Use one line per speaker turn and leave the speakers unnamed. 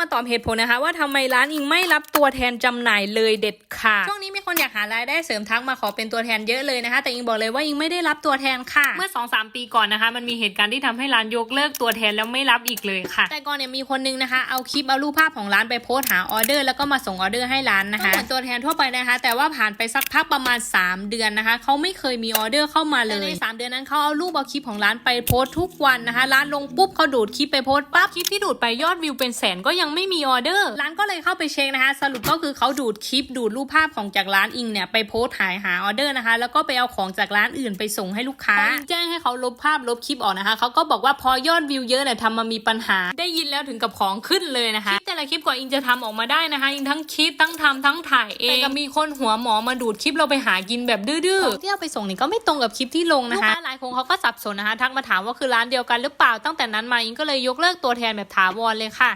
มาตอบเหตุผลนะคะ ว่าทำไมร้านอิงไม่รับตัวแทนจำหน่ายเลยเด็ดขาดช่วงนี้มีคนอยากหารายได้เสริมทักมาขอเป็นตัวแทนเยอะเลยนะคะ แต่อิงบอกเลยว่าอิงไม่ได้รับตัวแทนค่ะ เมื่อ2อสปีก่อนนะคะ มันมีเหตุการณ์ที่ทำให้ร้านยกเลิกตัวแทนแล้วไม่รับอีกเลยค่ะ แต่ก่อนเนี่ยมีคนนึงนะคะ เอาคลิปเอารูปภาพของร้านไปโพสต์หาออเดอร์แล้วก็มาส่งออเดอร์ให้ร้านนะคะเหมือนตัวแทนทั่วไปนะคะ แต่ว่าผ่านไปสักพักประมาณ 3 เดือนนะคะเขาไม่เคยมีออเดอร์เข้ามาเลยในสามเดือนนั้นเขาเอารูปเอาคลิปของร้านไปโพสต์ทุกวันนะคะ ร้านลงปุ๊บเขาดูดคลิปไปโพสต์ปั๊บคลิปที่ดูดไปยอดวิวเป็นแสนก็ยังไม่มีออเดอร์ ร้านก็เลยเข้าไปเช็คนะคะ สรุปก็คือเขาดูดคลิปดูดรูปภาพของจากร้านอิงเนี่ยไปโพสต์หายหาออเดอร์นะคะ แล้วก็ไปเอาของจากร้านอื่นไปส่งให้ลูกค้าพออิงแจ้งให้เขาลบภาพลบคลิปออกนะคะเขาก็บอกว่าพอยอดวิวเยอะเนี่ยทำมามีปัญหา ได้ยินแล้วถึงกับของขึ้นเลยนะคะคลิปแต่ละคลิปกว่าอิงจะทำออกมาได้นะคะอิงทั้งคิดทั้งทำทั้งถ่ายเองแต่ก็มีคนหัวหมอมาดูดคลิปเราไปหากินแบบดื้อๆที่เอาไปส่งนี่ก็ไม่ตรงกับคลิปที่ลงนะคะลูกค้าหลายคนเขาก็สับสนนะคะทักมาถามว่าคือร้านเดียวกันหรือเปล่าตั้งแต่นั้นมาอิงก็เลยยกเลิกตัวแทนแบบถาวรเลยค่ะ